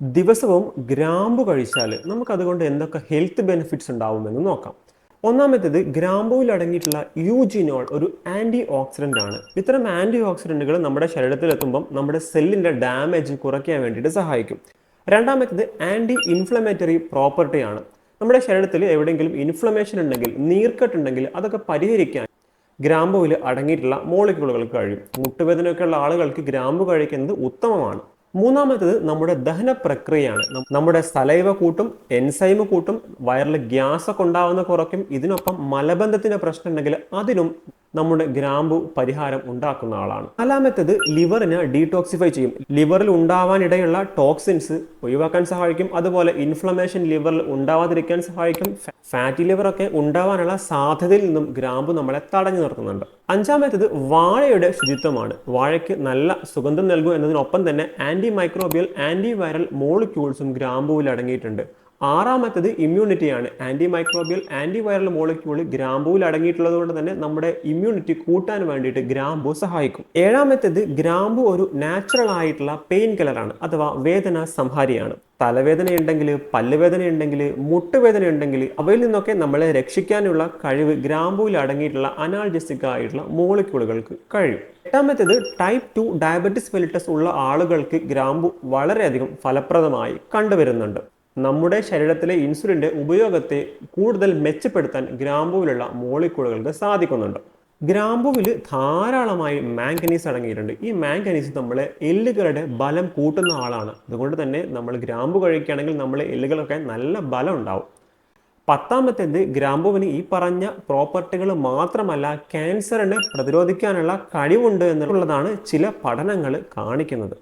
ദിവസവും ഗ്രാമ്പു കഴിച്ചാൽ നമുക്കതുകൊണ്ട് എന്തൊക്കെ ഹെൽത്ത് ബെനിഫിറ്റ്സ് ഉണ്ടാവുമെന്ന് നോക്കാം. ഒന്നാമത്തേത് ഗ്രാമ്പുവിൽ അടങ്ങിയിട്ടുള്ള യൂജിനോൾ ഒരു ആന്റി ഓക്സിഡന്റ് ആണ്. ഇത്തരം ആന്റി ഓക്സിഡന്റുകൾ നമ്മുടെ ശരീരത്തിലെത്തുമ്പം നമ്മുടെ സെല്ലിന്റെ ഡാമേജ് കുറയ്ക്കാൻ വേണ്ടിയിട്ട് സഹായിക്കും. രണ്ടാമത്തേത് ആന്റി ഇൻഫ്ലമേറ്ററി പ്രോപ്പർട്ടിയാണ് നമ്മുടെ ശരീരത്തിൽ എവിടെയെങ്കിലും ഇൻഫ്ലമേഷൻ ഉണ്ടെങ്കിൽ നീർക്കെട്ടുണ്ടെങ്കിൽ അതൊക്കെ പരിഹരിക്കാൻ ഗ്രാമ്പുവിൽ അടങ്ങിയിട്ടുള്ള മോളിക്യൂളുകൾക്ക് കഴിയും. മുട്ടുവേദനയൊക്കെയുള്ള ആളുകൾക്ക് ഗ്രാമ്പു കഴിക്കുന്നത് ഉത്തമമാണ്. മൂന്നാമത്തേത് നമ്മുടെ ദഹന പ്രക്രിയയാണ് നമ്മുടെ സലൈവ കൂട്ടും എൻസൈമ് കൂട്ടും വയറിൽ ഗ്യാസ് ഒക്കെ ഉണ്ടാവുന്ന കുറയ്ക്കും. ഇതിനൊപ്പം മലബന്ധത്തിന്റെ പ്രശ്നം ഉണ്ടെങ്കിൽ അതിനും നമ്മുടെ ഗ്രാമ്പു പരിഹാരം ഉണ്ടാക്കുന്ന ആളാണ്. നാലാമത്തേത് ലിവറിനെ ഡീടോക്സിഫൈ ചെയ്യും. ലിവറിൽ ഉണ്ടാവാനിടയുള്ള ടോക്സിൻസ് ഒഴിവാക്കാൻ സഹായിക്കും. അതുപോലെ ഇൻഫ്ലമേഷൻ ലിവറിൽ ഉണ്ടാവാതിരിക്കാൻ സഹായിക്കും. ഫാറ്റി ലിവർ ഒക്കെ ഉണ്ടാവാനുള്ള സാധ്യതയിൽ നിന്നും ഗ്രാമ്പു നമ്മളെ തടഞ്ഞു നിർത്തുന്നുണ്ട്. അഞ്ചാമത്തേത് വാഴയുടെ ശുചിത്വമാണ്. വാഴയ്ക്ക് നല്ല സുഗന്ധം നൽകും എന്നതിനൊപ്പം തന്നെ ആന്റി മൈക്രോബിയൽ ആന്റി വൈറൽ മോളിക്യൂൾസും ഗ്രാമ്പുവിൽ അടങ്ങിയിട്ടുണ്ട്. ആറാമത്തേത് ഇമ്മ്യൂണിറ്റിയാണ് anti microbial anti viral molecule ഗ്രാമ്പൂവിൽ അടങ്ങിയിട്ടുള്ളത് കൊണ്ട് തന്നെ നമ്മുടെ ഇമ്മ്യൂണിറ്റി കൂട്ടാൻ വേണ്ടിയിട്ട് ഗ്രാമ്പു സഹായിക്കും. ഏഴാമത്തേത് ഗ്രാമ്പു ഒരു നാച്ചുറൽ ആയിട്ടുള്ള പെയിൻ കിലറാണ് അഥവാ വേദന സംഹാരിയാണ്. തലവേദന ഉണ്ടെങ്കിൽ പല്ലുവേദന ഉണ്ടെങ്കിൽ മുട്ടുവേദന ഉണ്ടെങ്കിൽ അവയിൽ നിന്നൊക്കെ നമ്മളെ രക്ഷിക്കാനുള്ള കഴിവ് ഗ്രാമ്പൂവിൽ അടങ്ങിയിട്ടുള്ള അനാൾജസ്റ്റിക് ആയിട്ടുള്ള മോളിക്യൂളുകൾക്ക് കഴിയും. എട്ടാമത്തേത് ടൈപ്പ് ടു ഡയബറ്റിസ് മെലിറ്റസ് ഉള്ള ആളുകൾക്ക് ഗ്രാമ്പു വളരെയധികം ഫലപ്രദമായി കണ്ടുവരുന്നുണ്ട്. നമ്മുടെ ശരീരത്തിലെ ഇൻസുലിന്റെ ഉപയോഗത്തെ കൂടുതൽ മെച്ചപ്പെടുത്താൻ ഗ്രാമ്പുവിലുള്ള മോളിക്കൂളുകൾക്ക് സാധിക്കുന്നുണ്ട്. ഗ്രാമ്പുവിൽ ധാരാളമായി മാംഗനീസ് അടങ്ങിയിട്ടുണ്ട്. ഈ മാംഗനീസ് നമ്മളെ എല്ലുകളുടെ ബലം കൂട്ടുന്ന ആളാണ്. അതുകൊണ്ട് തന്നെ നമ്മൾ ഗ്രാമ്പു കഴിക്കുകയാണെങ്കിൽ നമ്മളെ എല്ലുകളൊക്കെ നല്ല ബലം ഉണ്ടാവും. പത്താമത്തേത് ഗ്രാമ്പുവിന് ഈ പറഞ്ഞ പ്രോപ്പർട്ടികൾ മാത്രമല്ല ക്യാൻസറിനെ പ്രതിരോധിക്കാനുള്ള കഴിവുണ്ട് എന്നുള്ളതാണ് ചില പഠനങ്ങൾ കാണിക്കുന്നത്.